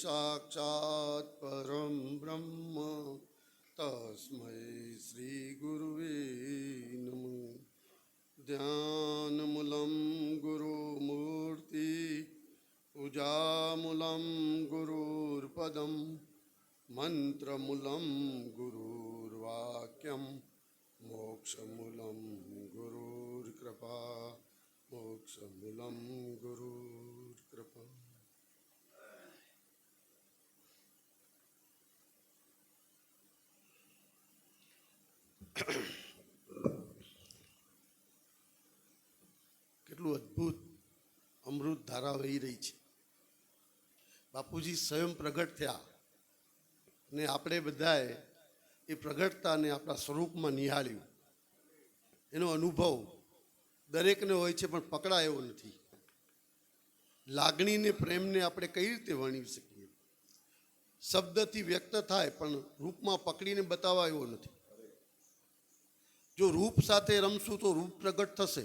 સાક્ષાત પરમ બ્રહ્મ તસ્મય શ્રી ગુરુવે નમ ધ્યાનમૂલમ ગુરુમૂર્તિ પૂજામૂલમ ગુરુર્પદમ મંત્રમૂલમ ગુરુર્વાક્યમ મોક્ષમૂલમ ગુરુર્કૃપા મોક્ષમૂલમ ગુરુર્કૃપા કેટલું અદ્ભુત અમૃત ધારા વહી રહી છે. બાપુજી સ્વયં પ્રગટ થયા ને આપણે બધાએ એ પ્રગટતાને આપણા સ્વરૂપમાં નિહાળ્યું. એનો અનુભવ દરેકને હોય છે પણ પકડાય નથી. લાગણીને પ્રેમને આપણે કઈ રીતે વર્ણવી શકીએ? શબ્દથી વ્યક્ત થાય પણ રૂપમાં પકડીને બતાવાયો નથી. જો રૂપ સાથે રમશું તો રૂપ પ્રગટ થશે,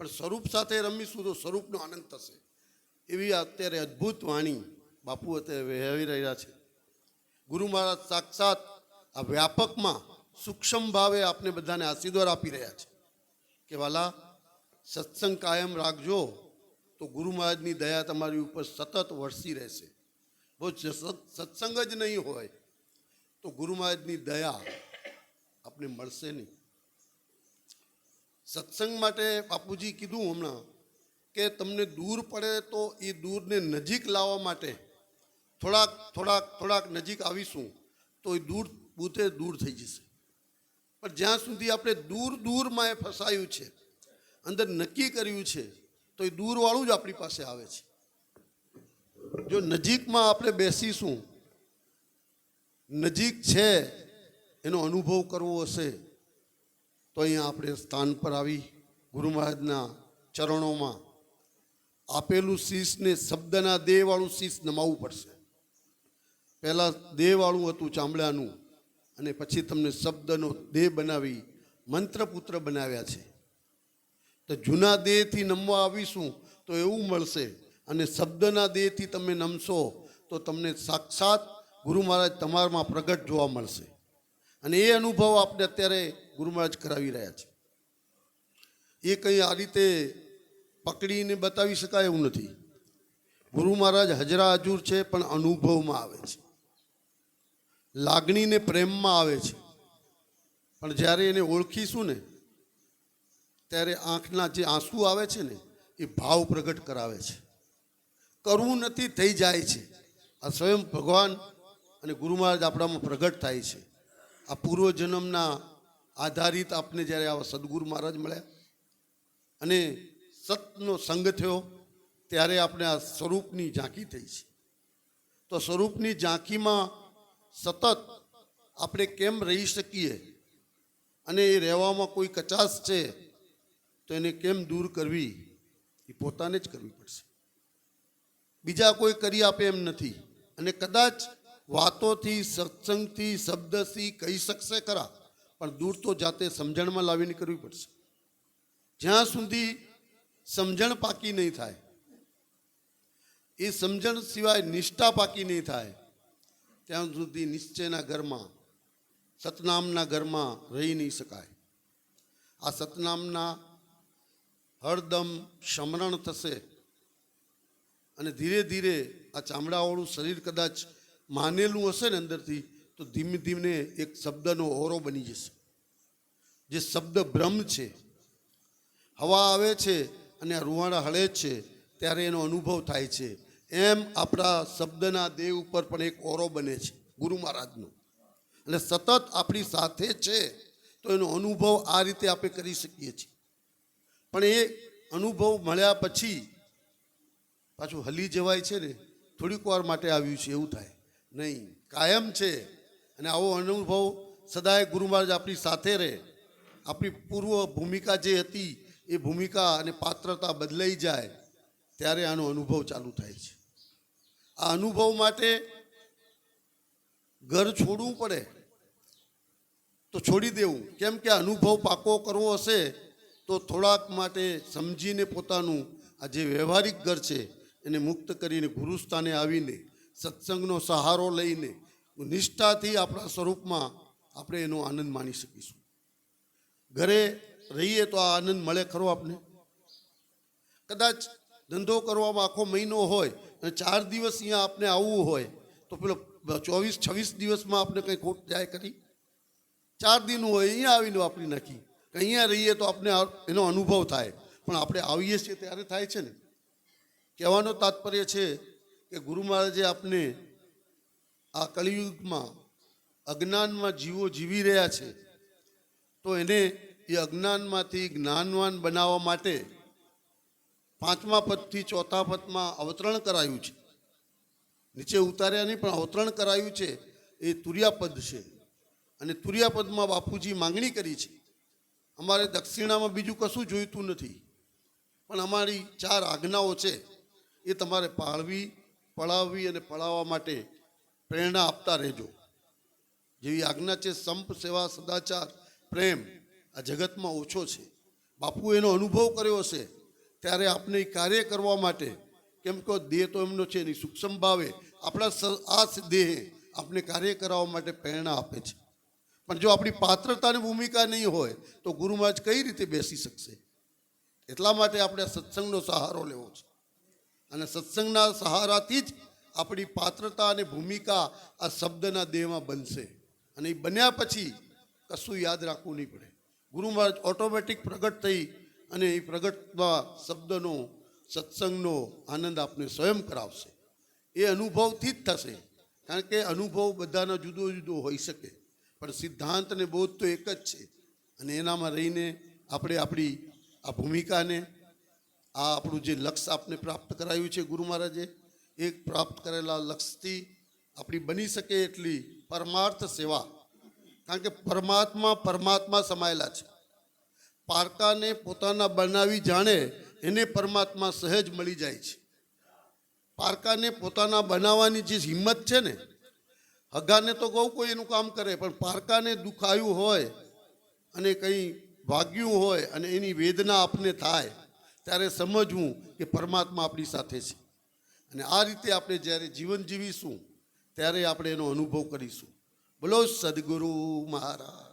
પણ સ્વરૂપ સાથે રમીશું તો સ્વરૂપનો આનંદ થશે. એવી અત્યારે અદ્ભુત વાણી બાપુ અત્યારે વહેવી રહ્યા છે. ગુરુ મહારાજ સાક્ષાત આ વ્યાપકમાં સૂક્ષ્મ ભાવે આપને બધાને આશીર્વાદ આપી રહ્યા છે કે વાલા, સત્સંગ કાયમ રાખજો, તો ગુરુ મહારાજની દયા તમારી ઉપર સતત વરસી રહેશે. બહુ સત્સંગ જ નહીં હોય, તો ગુરુ મહારાજની દયા આપને મળશે નહીં. સત્સંગ માટે બાપુજી કીધું હમણાં કે તમને દૂર પડે તો એ દૂરને નજીક લાવવા માટે થોડાક થોડાક થોડાક નજીક આવીશું તો એ દૂર બુતે દૂર થઈ જશે. પણ જ્યાં સુધી આપણે દૂર, દૂરમાં એ ફસાયું છે, અંદર નક્કી કર્યું છે, તો એ દૂરવાળું જ આપણી પાસે આવે છે. જો નજીકમાં આપણે બેસીશું, નજીક છે, એનો અનુભવ કરવો હશે તો અહીંયા આપણે સ્થાન પર આવી ગુરુ મહારાજના ચરણોમાં આપેલું શીશને શબ્દના દેહવાળું શીશ નમાવવું પડશે. પહેલાં દેહવાળું હતું ચામડાનું અને પછી તમને શબ્દનો દેહ બનાવી મંત્રપુત્ર બનાવ્યા છે. તો જૂના દેહથી નમવા આવીશું તો એવું મળશે અને શબ્દના દેહથી તમે નમશો તો તમને સાક્ષાત ગુરુ મહારાજ તમારામાં પ્રગટ જોવા મળશે. અને એ અનુભવ આપણે અત્યારે ગુરુ મહારાજ કરાવી રહ્યા છે. એ કંઈ આ રીતે પકડીને બતાવી શકાય એવું નથી. ગુરુ મહારાજ હજરા હજુર છે, પણ અનુભવમાં આવે છે. લાગણીને પ્રેમમાં આવે છે. પણ જ્યારે એને ઓળખીશું ને, ત્યારે આંખના જે આંસુ આવે છે ને, એ ભાવ પ્રગટ કરાવે છે. કરવું નથી, થઈ જાય છે. આ સ્વયં ભગવાન અને ગુરુ મહારાજ આપણામાં પ્રગટ થાય છે. આ પૂર્વજન્મના આધારિત આપને જ્યારે આવા સદગુરુ મહારાજ મળ્યા અને સતનો સંગ થયો, ત્યારે આપણે આ સ્વરૂપની ઝાંકી થઈ છે. તો સ્વરૂપની ઝાંખીમાં સતત આપણે કેમ રહી શકીએ અને એ રહેવામાં કોઈ કચાશ છે, તો એને કેમ દૂર કરવી, એ પોતાને જ કરવી પડશે. બીજા કોઈ કરી આપે એમ નથી અને કદાચ વાતોથી, સત્સંગથી, શબ્દથી કહી શકશે ખરા. પણ દૂર તો જાતે સમજણમાં લાવીને કરવી પડશે. જ્યાં સુધી સમજણ પાકી નહીં થાય, એ સમજણ સિવાય નિષ્ઠા પાકી નહીં થાય, ત્યાં સુધી નિશ્ચયના ઘરમાં, સતનામના ઘરમાં રહી નહીં શકાય. આ સતનામના હરદમ સમરણ થશે અને ધીરે ધીરે આ ચામડાવાળું શરીર કદાચ માનેલું હશે ને અંદરથી, તો ધીમે ધીમે એક શબ્દનો ઓરો બની જશે. જે શબ્દ બ્રહ્મ છે, હવા આવે છે અને રૂવાડા હળે છે, ત્યારે એનો અનુભવ થાય છે. એમ આપણા શબ્દના દેહ ઉપર પણ એક ઓરો બને છે, ગુરુ મહારાજનો. એટલે સતત આપણી સાથે છે, તો એનો અનુભવ આ રીતે આપણે કરી શકીએ છીએ. પણ એ અનુભવ મળ્યા પછી પાછું હલી જવાય છે ને, થોડીક વાર માટે આવ્યું છે, એવું થાય. નહીં, કાયમ છે. અને આવો અનુભવ સદાય ગુરુ મહારાજ આપણી સાથે રહે. આપણી પૂર્વ ભૂમિકા જે હતી, એ ભૂમિકા અને પાત્રતા બદલાઈ જાય, ત્યારે આનો અનુભવ ચાલુ થાય છે. આ અનુભવ માટે ઘર છોડવું પડે, તો છોડી દેવું. કેમ કે અનુભવ પાકો કરવો હશે, તો થોડાક માટે સમજીને પોતાનું આ જે વ્યવહારિક ઘર છે, એને મુક્ત કરીને ગુરુસ્થાને આવીને, સત્સંગનો સહારો લઈને, નિષ્ઠાથી આપણા સ્વરૂપમાં આપણે એનો આનંદ માણી શકીશું. ઘરે રહીએ તો આ આનંદ મળે ખરો આપને? કદાચ ધંધો કરવામાં આખો મહિનો હોય અને ચાર દિવસ અહીંયા આપને આવવું હોય, તો પેલો ચોવીસ, છવ્વીસ દિવસમાં આપણે કંઈ ખોટ જાય કરી ચાર દિન હોય, અહીંયા આવીને વાપરી નાખી. અહીંયા રહીએ તો આપણે એનો અનુભવ થાય. પણ આપણે આવીએ છીએ ત્યારે થાય છે ને? કહેવાનો તાત્પર્ય છે કે ગુરુ મહારાજે આપને આ કલિયુગમાં અજ્ઞાનમાં જીવો જીવી રહ્યા છે, તો એને એ અજ્ઞાનમાંથી જ્ઞાનવાન બનાવવા માટે પાંચમા પદથી ચોથા પદમાં અવતરણ કરાયું છે. નીચે ઉતાર્યા નહીં, પણ અવતરણ કરાયું છે. એ તુર્યાપદ છે. અને તુર્યાપદમાં બાપુજી માંગણી કરી છે. અમારે દક્ષિણામાં બીજું કશું જોઈતું નથી. પણ અમારી ચાર આજ્ઞાઓ છે. એ તમારે પાળવી પળાવવી અને પળાવવા માટે પ્રેરણા આપતા રહેજો. જેવી આજ્ઞા છે, સંપ, સેવા, સદાચાર, પ્રેમ આ જગતમાં ઓછો છે. બાપુ એનો અનુભવ કર્યો છે ત્યારે આપણે કાર્ય કરવા માટે કેમ કે દેહ તો એમનો છે નહીં, સૂક્ષ્મ ભાવે આપણા આ દેહ આપણે કાર્ય કરાવવા માટે પ્રેરણા આપે છે. પણ જો આપણી પાત્રતાની ભૂમિકા નહીં હોય તો ગુરુ મહારાજ કઈ રીતે બેસી શકશે? એટલા માટે આપણે સત્સંગનો સહારો લેવો છે. અને સત્સંગના સહારાથી જ આપણી પાત્રતા અને ભૂમિકા આ શબ્દના દેહમાં બનશે. અને એ બન્યા પછી કશું યાદ રાખવું નહીં પડે. ગુરુ મહારાજ ઓટોમેટિક પ્રગટ થઈ અને એ પ્રગટમાં શબ્દનો, સત્સંગનો આનંદ આપને સ્વયં કરાવશે. એ અનુભવથી જ થશે. કારણ કે અનુભવ બધાનો જુદો જુદો હોઈ શકે. પણ સિદ્ધાંત અને બોધ તો એક જ છે. અને એનામાં રહીને આપણે આપણી આ ભૂમિકાને, આ આપણું જે લક્ષ્ય આપને પ્રાપ્ત કરાયું છે ગુરુ મહારાજે, એ પ્રાપ્ત કરેલા લક્ષ્યથી આપણી બની શકે એટલી પરમાર્થ સેવા કારણ કે પરમાત્મા પરમાત્મા સમાયેલા છે. પારકાને પોતાના બનાવી જાણે એને પરમાત્મા સહેજ મળી જાય છે. પારકાને પોતાના બનાવવાની જે હિંમત છે ને, હગાને તો કહું કોઈ એનું કામ કરે, પણ પારકાને દુખાયું હોય અને કંઈ વાગ્યું હોય અને એની વેદના આપને થાય, ત્યારે સમજવું કે પરમાત્મા આપણી સાથે છે. અને આ રીતે આપણે જ્યારે જીવન જીવીશું, ત્યારે આપણે એનો અનુભવ કરીશું. બોલો સદગુરુ મહારાજ.